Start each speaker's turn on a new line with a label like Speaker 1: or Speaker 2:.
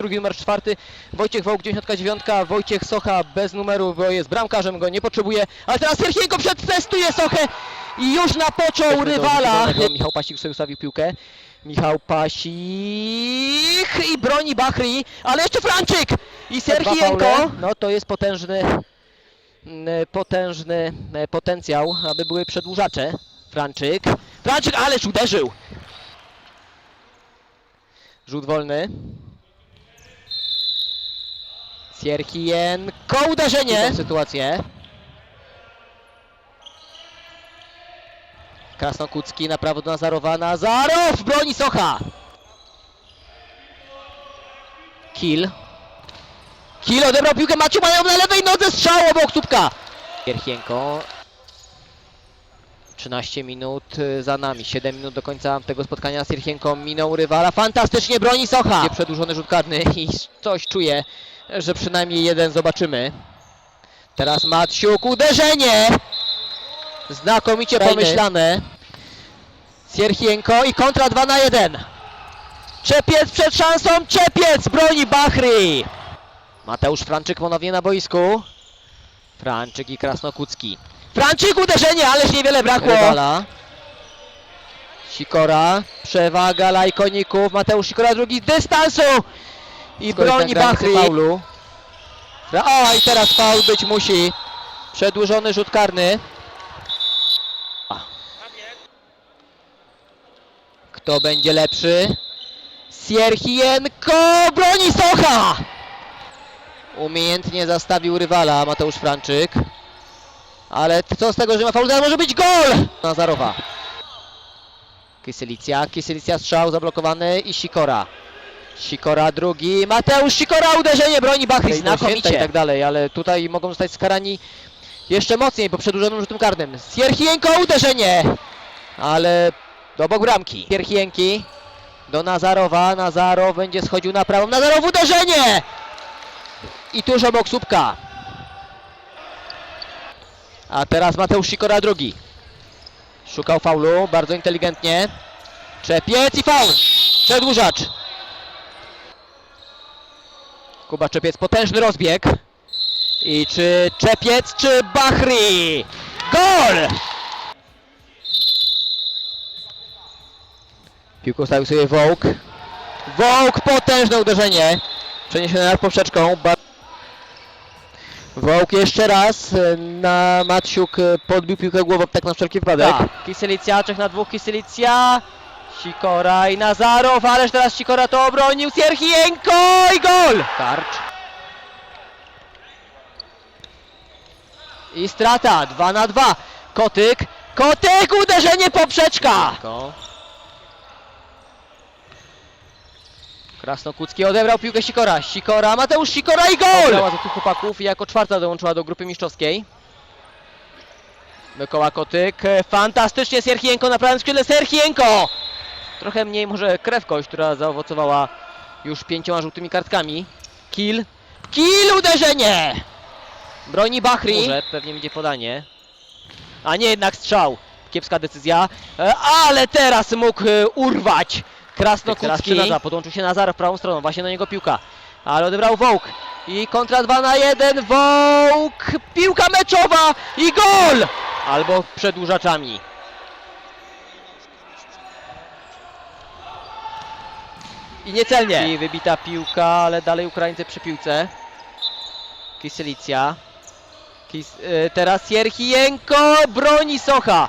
Speaker 1: drugi numer czwarty, Wojciech Wołk 99, Wojciech Socha bez numeru, bo jest bramkarzem, go nie potrzebuje, ale teraz Serhienko przetestuje Sochę i już napoczął rywala. Michał Pasik sobie ustawił piłkę, Michał Pasik i broni Bachry, ale jeszcze Franczyk i Serhienko, no to jest potężny, mm, potężny e, potencjał, aby były przedłużacze. Franczyk, Franczyk, ależ uderzył! Rzut wolny. Sierhienko, uderzenie! sytuację. Krasnokucki na prawo do Nazarowa. Nazarow broni Socha! Kill. Kill odebrał piłkę Maciu mają na lewej nodze strzał obok słupka. Sierhienko. 13 minut y, za nami, 7 minut do końca tego spotkania. Sierhienko minął rywala, fantastycznie broni Socha. Nie Przedłużony rzut karny i coś czuję, że przynajmniej jeden zobaczymy. Teraz Maciuk, uderzenie! Znakomicie
Speaker 2: Fajny.
Speaker 1: pomyślane. Sierhienko i kontra 2 na 1. Czepiec przed szansą, Czepiec broni Bachry. Mateusz Franczyk ponownie na boisku. Franczyk i Krasnokucki. Franczyk uderzenie, ależ niewiele brakło. Rywala. Sikora, przewaga lajkoników, Mateusz Sikora drugi z dystansu i
Speaker 2: Skoro
Speaker 1: broni
Speaker 2: granicy
Speaker 1: Bachry.
Speaker 2: faulu.
Speaker 1: O, i teraz faul być musi. Przedłużony rzut karny. Kto będzie lepszy? Sierhienko broni Socha! Umiejętnie zastawił rywala Mateusz Franczyk. Ale co z tego, że ma faul? Może być gol! Nazarowa. Kysylicja, Kysylicja strzał zablokowany i Sikora. Sikora drugi, Mateusz Sikora uderzenie broni Bachry, znakomicie i tak dalej, ale tutaj mogą zostać skarani jeszcze mocniej po przedłużonym rzutem karnym. Sierhienko uderzenie, ale do bok bramki. Sierhienki do Nazarowa, Nazarow będzie schodził na prawą, Nazarow uderzenie! I tuż obok słupka. A teraz Mateusz Sikora drugi. Szukał faulu, bardzo inteligentnie. Czepiec i faul. Przedłużacz. Kuba Czepiec, potężny rozbieg. I czy Czepiec, czy Bachry? Gol! Piłką stawił sobie Wołk. Wołk, potężne uderzenie. Przeniesione nad poprzeczką. Wołk jeszcze raz e, na Maciuk e, podbił piłkę głową, tak na wszelki wypadek.
Speaker 2: Tak. Kisylicja, trzech na dwóch, Kisylicja. Sikora i Nazarow, ależ teraz Sikora to obronił. Sierhienko i gol!
Speaker 1: Karcz. I strata, 2 na 2. Kotyk, Kotyk, uderzenie poprzeczka.
Speaker 2: Ko.
Speaker 1: Krasnokucki odebrał piłkę Sikora. Sikora, Mateusz Sikora i gol!
Speaker 2: Grała za tych chłopaków i jako czwarta dołączyła do grupy mistrzowskiej.
Speaker 1: Mykoła Kotyk, fantastycznie Sierhienko na prawym skrzydle, Serhienko!
Speaker 2: Trochę mniej może krewkość, która zaowocowała już pięcioma żółtymi kartkami.
Speaker 1: Kill, kill, uderzenie! Broni Bachry.
Speaker 2: Może pewnie będzie podanie. A nie jednak strzał. Kiepska decyzja. E, Ale teraz mógł e, urwać. Teraz
Speaker 1: Krasnokucki.
Speaker 2: przynadza, podłączył się Nazar w prawą stroną, właśnie na niego piłka. Ale odebrał Wołk.
Speaker 1: I kontra 2 na 1, Wołk, piłka meczowa i gol!
Speaker 2: Albo przedłużaczami.
Speaker 1: I niecelnie.
Speaker 2: I wybita piłka, ale dalej Ukraińcy przy piłce. Kisylicja. Kis, e, teraz
Speaker 1: Sierhienko broni Socha.